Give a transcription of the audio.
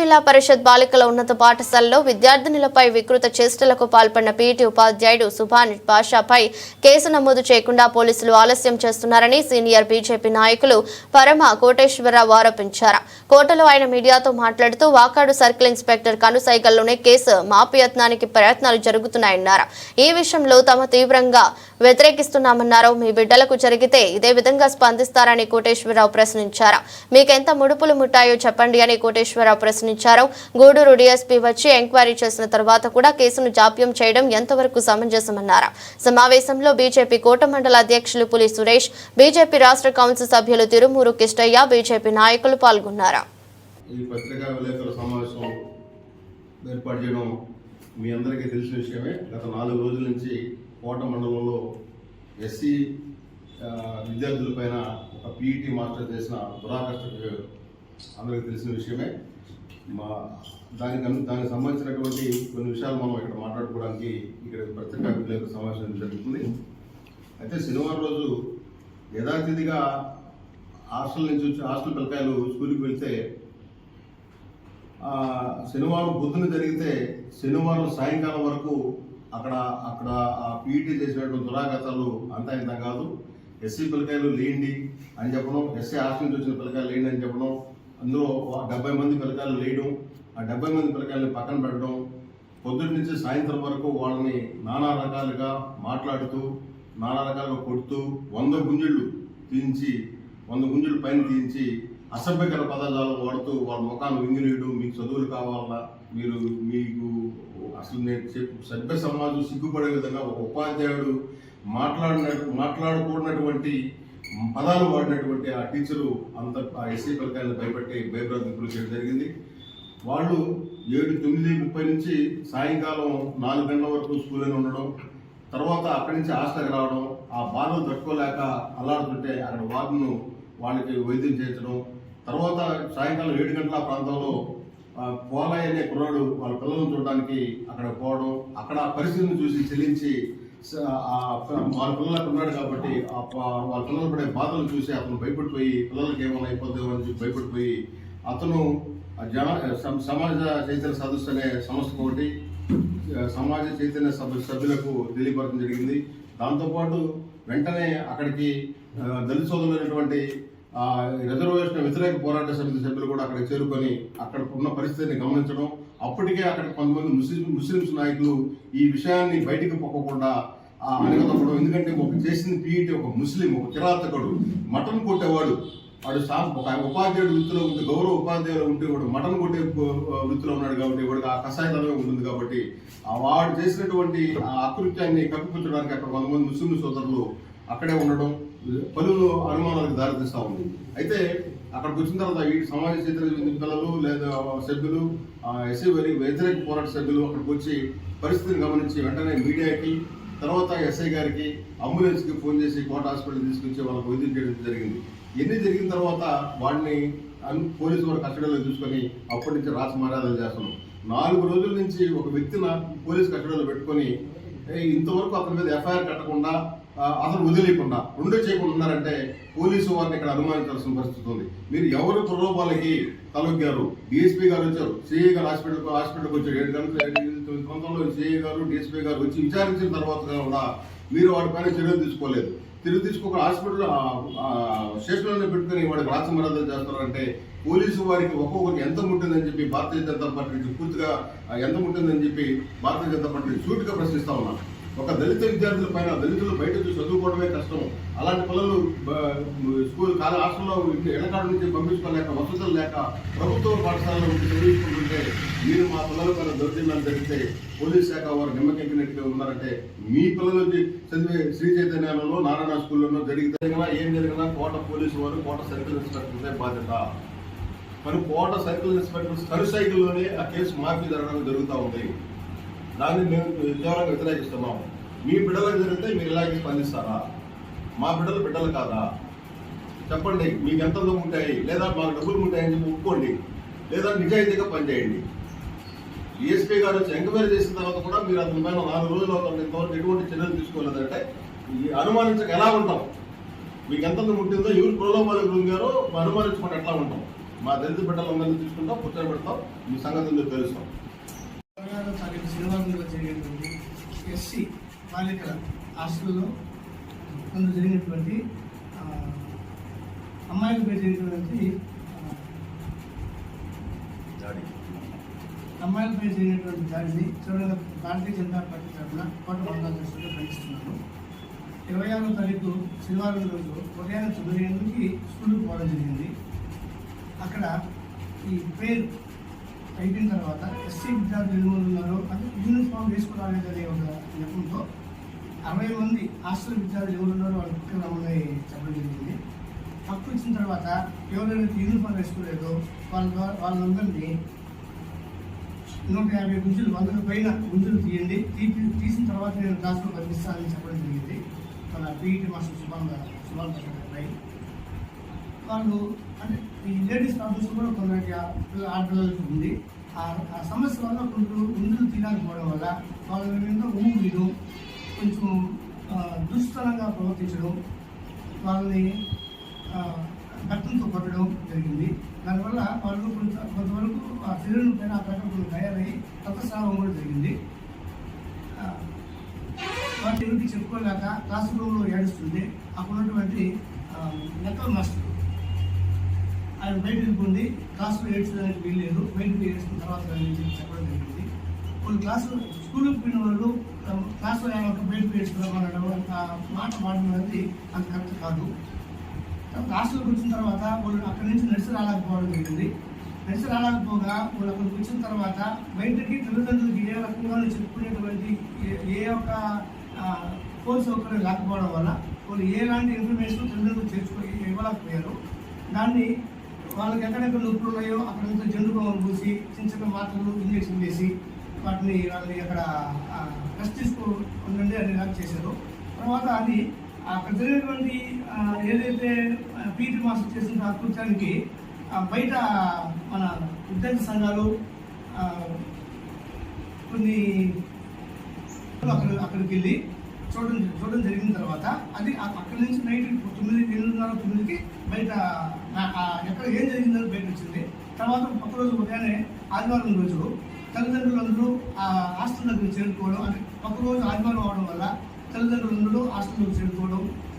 జిల్లా పరిషత్ బాలికల ఉన్నత పాఠశాలలో విద్యార్థినులపై వికృత చేష్టలకు పాల్పడిన పీటీ ఉపాధ్యాయుడు సుభాన్ పాషాపై కేసు నమోదు చేయకుండా పోలీసులు ఆలస్యం చేస్తున్నారని సీనియర్ బీజేపీ నాయకులు పరమ కోటేశ్వరరావు ఆరోపించారు. కోటలో ఆయన మీడియాతో మాట్లాడుతూ వాకాడు సర్కిల్ ఇన్స్పెక్టర్ కనుసైగల్లోనే కేసు మాపయత్నానికి ప్రయత్నాలు జరుగుతున్నాయన్నారు. ఈ విషయంలో తమ తీవ్రంగా వ్యతిరేకిస్తున్నామన్నారు. మీ బిడ్డలకు జరిగితే ఇదే విధంగా స్పందిస్తారని కోటేశ్వరరావు ప్రశ్నించారు. మీకెంత ముడుపులు ముట్టాయో చెప్పండి అని కోటేశ్వరరావు ప్రశ్నించారు. గూడూరు డీఎస్పీ వచ్చి ఎంక్వైరీ చేసిన తర్వాత కూడా కేసును జాప్యం చేయడం ఎంతవరకు సమంజసమన్నారు. సమావేశంలో బీజేపీ కోట మండల అధ్యక్షులు పులి సురేష్ బీజేపీ రాష్ట్ర కౌన్సిల్ సభ్యులు తిరుమూరు కిష్టయ్య బీజేపీ నాయకులు పాల్గొన్నారు. ఈ పత్రికా విలేకరుల సమావేశం ఏర్పాటు చేయడం మీ అందరికీ తెలిసిన విషయమే. గత నాలుగు రోజుల నుంచి కోట మండలంలో ఎస్సీ విద్యార్థులపైన ఒక పీఈటీ మాస్టర్ చేసిన దురాకర్ష అందరికీ తెలిసిన విషయమే. మా దానికి దానికి సంబంధించినటువంటి కొన్ని విషయాలు మనం ఇక్కడ మాట్లాడుకోవడానికి ఇక్కడ పత్రికా విలేకరుల సమావేశం జరుగుతుంది. అయితే శనివారం రోజు యథాతిథిగా హాస్టల్ నుంచి వచ్చి హాస్టల్ పిల్లకాయలు స్కూల్కి వెళ్తే శనివారం బుద్ధులు జరిగితే శనివారం సాయంకాలం వరకు అక్కడ అక్కడ ఆ పీఈటీ చేసినటువంటి దురాగతాలు అంతా ఇంత కాదు. ఎస్సీ పిల్లకాయలు లేండి అని చెప్పడం ఎస్సీ హాస్టల్ నుంచి వచ్చిన పిల్లకాయలు లేండి అని చెప్పడం అందులో డెబ్బై మంది పిల్లకాయలు లేయడం ఆ డెబ్బై మంది పిల్లకాయలని పక్కన పెట్టడం పొద్దుటి నుంచి సాయంత్రం వరకు వాళ్ళని నానా రకాలుగా మాట్లాడుతూ నానా రకాలుగా కొడుతూ వంద గుంజళ్ళు తీయించి వంద గుంజలు పైన తీయించి అసభ్యకర పదజాలం వాడుతూ వాళ్ళ ముఖాన్ని వింగినీయడం మీకు చదువులు కావాలా మీరు మీకు అసలు నేను చెప్పు సభ్య సమాజం సిగ్గుపడే విధంగా ఒక ఉపాధ్యాయుడు మాట్లాడిన మాట్లాడకూడనటువంటి పదాలు వాడినటువంటి ఆ టీచరు అంత ఆ ఎస్సీ పిల్లకాయలను భయపెట్టి భయభ్రాంతులు చేయడం జరిగింది. వాళ్ళు ఏడు తొమ్మిది ముప్పై నుంచి సాయంకాలం నాలుగు గంటల వరకు స్కూల్లోనే ఉండడం తర్వాత అక్కడి నుంచి హాస్టల్కి రావడం ఆ బాధలు తట్టుకోలేక అల్లాడుతుంటే అక్కడ వార్డును వాళ్ళకి వైద్యం చేయించడం తర్వాత సాయంకాలం ఏడు గంటల ప్రాంతంలో ఆ, పోలయ్య అనే కుర్రాడు వాళ్ళ పిల్లలను చూడడానికి అక్కడ పోవడం అక్కడ పరిస్థితిని చూసి చెల్లించి వాళ్ళ పిల్లలకు ఉన్నాడు కాబట్టి ఆ వాళ్ళ పిల్లలు పడే బాధలు చూసి అతను భయపడిపోయి పిల్లలకి ఏమైనా అయిపోతుందేమో అని చెప్పి భయపడిపోయి అతను జన సమాజ చైతన్య సదస్సు అనే సంస్థ ఒకటి సమాజ చైతన్య సభ సభ్యులకు తెలియపరచడం జరిగింది. దాంతోపాటు వెంటనే అక్కడికి దళిత సోదరులైనటువంటి రిజర్వేషన్ వ్యతిరేక పోరాట సమితి సభ్యులు కూడా అక్కడికి చేరుకొని అక్కడ ఉన్న పరిస్థితిని గమనించడం అప్పటికే అక్కడ కొంతమంది ముస్లిం ముస్లింస్ నాయకులు ఈ విషయాన్ని బయటికి పొక్కకుండా ఆ, అణగదొక్కడం. ఎందుకంటే ఒక చేసిన పీఈటీ ఒక ముస్లిం ఒక కిరాతకుడు మటన్ కొట్టేవాడు. వాడు సా ఒక ఉపాధ్యాయుడు వృత్తిలో ఉంటే గౌరవ ఉపాధ్యాయులు ఉంటే వాడు మటన్ కొట్టే వృత్తిలో ఉన్నాడు కాబట్టి వాడికి ఆ కషాయతనమే ఉంటుంది కాబట్టి వాడు చేసినటువంటి ఆ అకృత్యాన్ని కప్పిపుచ్చడానికి అక్కడ కొంతమంది ముస్లిం సోదరులు అక్కడే ఉండడం పలు అనుమానాలకు దారితీస్తూ ఉంది. అయితే అక్కడికి వచ్చిన తర్వాత ఈ సమాజ చేతుల పిల్లలు లేదా సభ్యులు ఎస్సీ వరి వ్యతిరేక పోరాట సభ్యులు అక్కడికి వచ్చి పరిస్థితిని గమనించి వెంటనే మీడియాకి తర్వాత ఎస్ఐ గారికి అంబులెన్స్కి ఫోన్ చేసి కోట హాస్పిటల్ తీసుకొచ్చి వాళ్ళకి వైద్యం చేయడం జరిగింది. ఎన్ని జరిగిన తర్వాత వాడిని పోలీసు వారు కస్టడీలో చూసుకొని అప్పటి నుంచి రాసి మర్యాదలు చేస్తున్నాం. నాలుగు రోజుల నుంచి ఒక వ్యక్తిని పోలీస్ కస్టడీలో పెట్టుకొని ఇంతవరకు అతని మీద ఎఫ్ఐఆర్ కట్టకుండా అసలు వదిలేయకుండా రెండో చేయకుండా ఉన్నారంటే పోలీసు వారిని ఇక్కడ అనుమానించాల్సిన పరిస్థితి ఉంది. మీరు ఎవరు ప్రలోభాలకి తలొగ్గారు? డిఎస్పీ గారు వచ్చారు సిఐ గారు హాస్పిటల్ హాస్పిటల్కి వచ్చారు. ఏడు గంటల తొమ్మిది ప్రాంతంలో సిఐ గారు డిఎస్పీ గారు వచ్చి విచారించిన తర్వాత కూడా మీరు వాడిపైన చర్యలు తీసుకోలేదు. తిరిగి తీసుకోక హాస్పిటల్ స్టేషన్లోనే పెట్టుకుని వాడికి రాచ చేస్తారంటే పోలీసు వారికి ఒక్కొక్కరికి ఎంత ఉంటుందని చెప్పి భారతీయ జనతా పార్టీ నుంచి పూర్తిగా ఎంత ఉంటుందని చెప్పి భారతీయ జనతా పార్టీ సూటిగా ప్రశ్నిస్తా ఉన్నాను ఒక దళిత విద్యార్థుల పైన దళితులు బయట చదువుకోవడమే కష్టం అలాంటి పిల్లలు స్కూల్ కాల హాస్టల్లో ఎడకాడ నుంచి పంపించుకోలేక వసతులు లేక ప్రభుత్వ పాఠశాలలో చదివించుకుంటుంటే మీరు మా పిల్లల పైన దౌర్జన్యాలు జరిగితే పోలీస్ శాఖ వారు నిమ్మకెక్కినట్టుగా ఉన్నారంటే మీ పిల్లలు చదివే శ్రీ చైతన్యాలలో నారాయణ స్కూల్లోనో జరిగితే ఏం జరిగినా కోట పోలీసు వారు కోట సర్కిల్ ఇన్స్పెక్టర్దే బాధ్యత. మరి కోట సర్కిల్ ఇన్స్పెక్టర్ కరు సైకిల్లోనే ఆ కేసు మాఫీ జరగడం జరుగుతూ ఉంది. దాన్ని మేము తీవ్రంగా వ్యతిరేకిస్తున్నాం. మీ బిడ్డలకు జరిగితే మీరు ఇలాగే స్పందిస్తారా? మా బిడ్డలు బిడ్డలు కాదా? చెప్పండి మీకు ఎంత ఉంటాయి? లేదా మాకు డబ్బులు ఉంటాయని చెప్పి ఒప్పుకోండి. లేదా నిజాయితీగా పనిచేయండి. ఈఎస్పీ గారు వచ్చి ఎంక్వైరీ చేసిన తర్వాత కూడా మీరు అతని పైన నాలుగు రోజులు అవుతుంది ఇంతవరకు ఎటువంటి చర్యలు తీసుకోలేదంటే అనుమానించక ఎలా ఉంటాం? మీకు ఎంత ఉంటుందో ఎవరు ప్రలోభాలకు లొంగారో అనుమానించుకుంటే ఎట్లా ఉంటాం? మా దళిత బిడ్డలందరినీ తీసుకుంటాం కూర్చోబెడతాం మీ సంగతి తెలుస్తాం. తెలంగాణ తారీఖు శనివారంలో జరిగినటువంటి ఎస్సీ బాలికల హాస్టల్లో నందు జరిగినటువంటి అమ్మాయిలపై జరిగినటువంటి ఆ, అమ్మాయిలపై జరిగినటువంటి దాడిని చూడంగా భారతీయ జనతా పార్టీ తరఫున కోట దృష్టిలో ఖండిస్తున్నాను ఇరవై ఆరో తారీఖు శనివారం రోజు ఉదయాన్నే తొమ్మిది గంటలకి స్కూల్కి పోవడం జరిగింది. అక్కడ ఈ పేరు అయిపోయిన తర్వాత ఎస్సీ విద్యార్థులు ఎన్ని ఉన్నారు అంటే యూనిఫామ్ వేసుకోవడానికి అనే ఒక నెపంతో అరవై మంది హాస్టల్ విద్యార్థులు ఎవరు ఉన్నారో వాళ్ళ పక్కన రమ్మని చెప్పడం జరిగింది. పక్కకు ఇచ్చిన తర్వాత ఎవరైనా యూనిఫామ్ వేసుకోలేదో వాళ్ళ ద్వారా వాళ్ళందరినీ నూట యాభై గుంజులు వందల పైన గుంజులు తీయండి. తీపి తీసిన తర్వాత నేను క్లాస్లో పంపిస్తానని చెప్పడం జరిగింది. మన పీఈటీ మాస్టర్ సుభాన్ గారు సుభాన్ గారు వాళ్ళు అంటే ఈ లేడీస్ ప్రాబ్లమ్స్ కూడా కొందరికి ఆ పిల్ల- ఆడపిల్లలకి ఉంది. ఆ ఆ సమస్య వల్ల కొందరు ముందుకు తినకపోవడం వల్ల వాళ్ళ మీద ఊపిరిను కొంచెం దుష్కరంగా ప్రవర్తించడం వాళ్ళని ఆ, రక్తంతో కొట్టడం జరిగింది. దానివల్ల వాళ్ళు కొంత కొంతవరకు ఆ శరీరం పైన ఆ ప్రకటన తయారయ్యి రక్తస్రావం కూడా జరిగింది. వాటి గురించి చెప్పుకోలేక క్లాస్ రూమ్లో ఏడుస్తుంది. అక్కడ ఉన్నటువంటి ఆ, మాస్టర్ ఆయన బయటకు వెళ్ళిపోయింది క్లాసులో ఏడ్చడానికి వీల్లేదు బయట ఏడ్చిన తర్వాత చెప్పడం జరిగింది. కొన్ని క్లాసులు స్కూల్కి పోయిన వాళ్ళు క్లాసులో ఆయన ఒక బయటకు ఏడ్చుకోమనడం ఆ మాట మాట్లాడడం అంత కరెక్ట్ కాదు. తర్వాత వచ్చిన తర్వాత వాళ్ళు అక్కడి నుంచి నడిచి రాలేకపోవడం జరిగింది. నడిచి రాలేకపోగా వాళ్ళు అక్కడికి వచ్చిన తర్వాత బయటకి తల్లిదండ్రులకి ఏ రకంగా చెప్పుకునేటువంటి ఏ- ఏ ఒక్క ఫోన్ సౌకర్యం లేకపోవడం వల్ల వాళ్ళు ఎలాంటి ఇన్ఫర్మేషన్ తల్లిదండ్రులు చేర్చుకో ఇవ్వలేకపోయారు. దాన్ని వాళ్ళకి ఎక్కడెక్కడ నొప్పులు ఉన్నాయో అక్కడ నుంచి జండు బొమ్మలు పూసి చిన్న చిన్న మాత్రలు ఇంజక్షన్ చేసి వాటిని వాళ్ళని అక్కడ టెస్ట్ తీసుకో ఉండండి అని ఇలా చేశారు. తర్వాత అది అక్కడ జరిగినటువంటి ఏదైతే పీటీ మాస్టర్ చేసిన ఆ బయట మన ఉద్యోగ సంఘాలు కొన్ని అక్కడ అక్కడికి వెళ్ళి చూడడం చూడడం జరిగిన తర్వాత అది ఆ- అక్కడి నుంచి నైట్ తొమ్మిది ఎనిమిదిన్నర తొమ్మిదికి బయట నాకు ఎక్కడ ఏం జరిగిందని బయట వచ్చింది. తర్వాత ఒక రోజు ఉదయాన్నే ఆదివారం రోజు తల్లిదండ్రులందరూ ఆ హాస్టల్ దగ్గర చేరుకోవడం అంటే ఒక రోజు ఆదివారం అవడం వల్ల తల్లిదండ్రులందరూ హాస్టల్ దగ్గర చేరుకోవడం